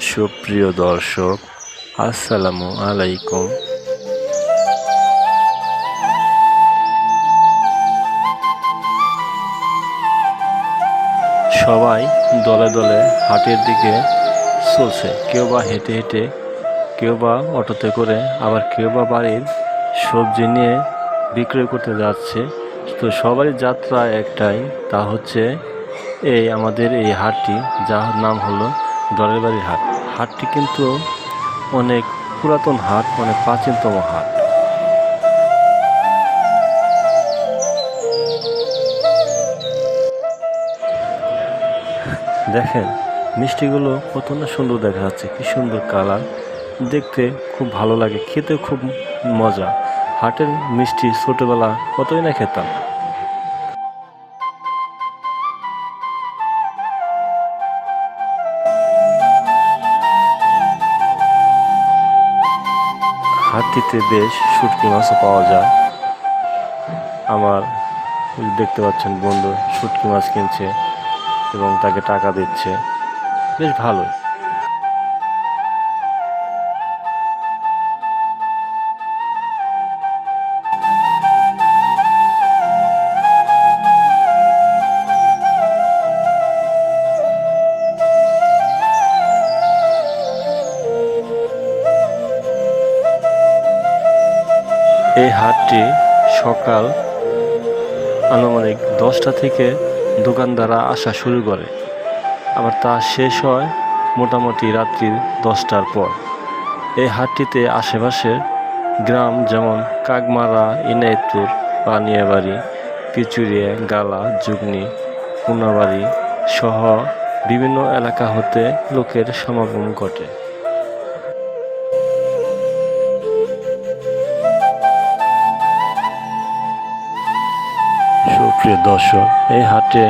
সুপ্রিয় দর্শক, আসসালামু আলাইকুম। সবাই দলে দলে হাটের দিকে চলছে। কেউ বা হেঁটে হেঁটে, কেউ বা অটোতে করে, আবার কেউ বা বাড়ির সবজি নিয়ে বিক্রয় করতে যাচ্ছে। তো সবারই যাত্রা একটাই, তা হচ্ছে এই আমাদের এই হাটটি, যার নাম হলো দলের বাড়ির হাট। হাটটি কিন্তু অনেক পুরাতন হাট, অনেক প্রাচীনতম হাট। দেখেন, মিষ্টিগুলো কত না সুন্দর দেখা যাচ্ছে, কি সুন্দর কালার। দেখতে খুব ভালো লাগে খেতে খুব মজা। হাটের মিষ্টি ছোটবেলা কতই না খেতাম। হাটটিতে বেশ শুটকি মাছও পাওয়া যায়। আমার দেখতে পাচ্ছেন বন্ধু, শুটকি মাছ কিনছে এবং তাকে টাকা দিচ্ছে। বেশ ভালোই। হাটটি সকাল আনুমানিক দশটা থেকে দোকানদাররা আসা শুরু করে। আবার তা শেষ হয় মোটামুটি রাত্রির দশটার পর। এই হাটটিতে আশেপাশের গ্রাম যেমন কাকমারা ইনাইতুর পানিয়াবাড়ি পিচুরিয়া গালা, জুগনি, পুনাবাড়ি সহ বিভিন্ন এলাকা হতে লোকের সমাগম ঘটে। সুপ্রিয় দর্শক, এই হাটে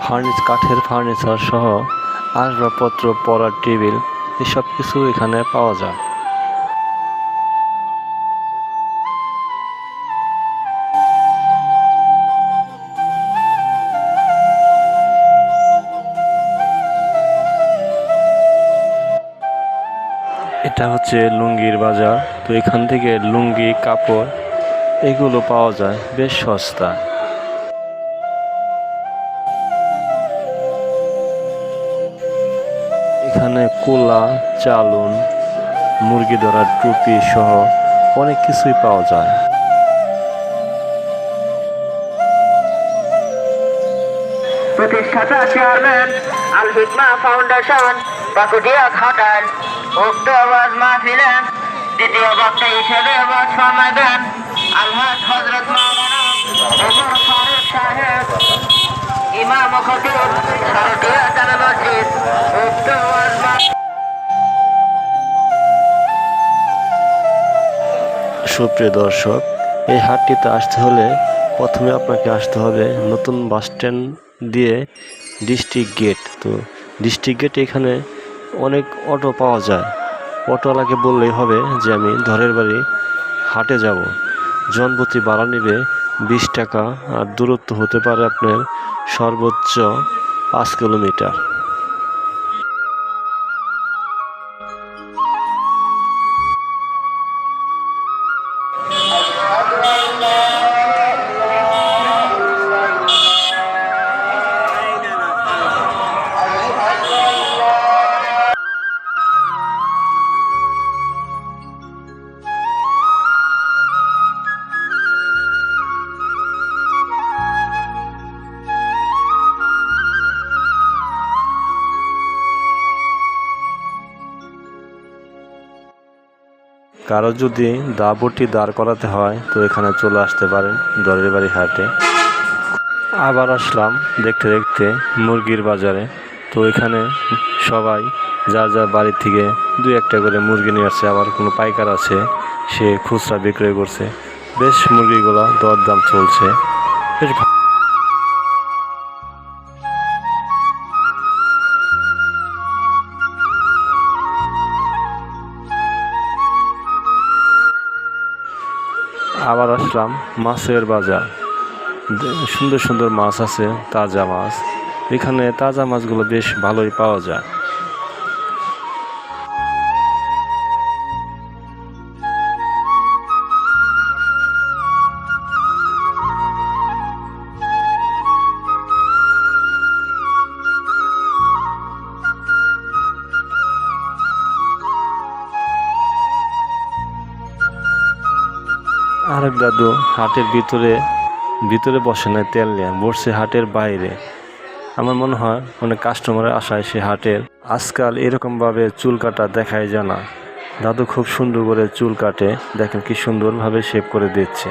ফার্নিচ কাঠের ফার্নিচার সহ আসবাবপত্র, পড়ার টেবিল, এসব কিছু এখানে পাওয়া যায়। এটা হচ্ছে লুঙ্গির বাজার। তো এখান থেকে লুঙ্গি, কাপড়, এগুলো পাওয়া যায়। বেশ সস্তা এখানে কোলা, চালুন, মুরগি ধরার টুপি সহ অনেক কিছুই পাওয়া যায়। প্রতিষ্ঠাতা চেয়ারম্যান আল হিকমা ফাউন্ডেশন, বাকুটিয়া খাটান উক্ত আওয়াজ মাহফিলেন দ্বিতীয় বক্তা হিসেবে আওয়াজ ফরমাবেন আলহাজ হজরত মাওলানা ওমর ফারুক সাহেব, ইমাম খতিব সুপ্রিয় দর্শক, এই হাটটিতে আসতে হলে প্রথমে আপনাকে আসতে হবে নতুন বাস স্ট্যান্ড দিয়ে ডিস্ট্রিক্ট গেট। তো ডিস্ট্রিক্ট গেটে এখানে অনেক অটো পাওয়া যায়। অটোওয়ালাকে বললেই হবে যে আমি ধরের বাড়ি হাটে যাব। জনপ্রতি ভাড়া নেবে বিশ টাকা, আর দূরত্ব হতে পারে আপনার সর্বোচ্চ পাঁচ কিলোমিটার। কারও যদি দাবটি দাঁড় করাতে হয়, তো এখানে চলে আসতে পারেন দরের বাড়ি হাটে। আবার আসলাম দেখতে দেখতে মুরগির বাজারে। তো এখানে সবাই যা যা বাড়ি থেকে দুই একটা করে মুরগি নিয়ে আসছে, আবার কোনো পাইকার আছে, সে খুচরা বিক্রয় করছে। বেশ মুরগিগুলা দরদাম চলছে। বেশ আবার আসলাম মাছের বাজার। সুন্দর সুন্দর মাছ আছে, তাজা মাছ। এখানে তাজা মাছগুলো বেশ ভালোই পাওয়া যায়। দাদু হাটের ভিতরে ভিতরে বসে নাই তেল নিয়ে, বসছে হাটের বাইরে। আমার মনে হয় অনেক কাস্টমারের আশায় সে হাটের। আজকাল এরকমভাবে চুল কাটা দেখায় জানা দাদু খুব সুন্দর করে চুল কাটে। দেখেন কি সুন্দরভাবে শেপ করে দিচ্ছে।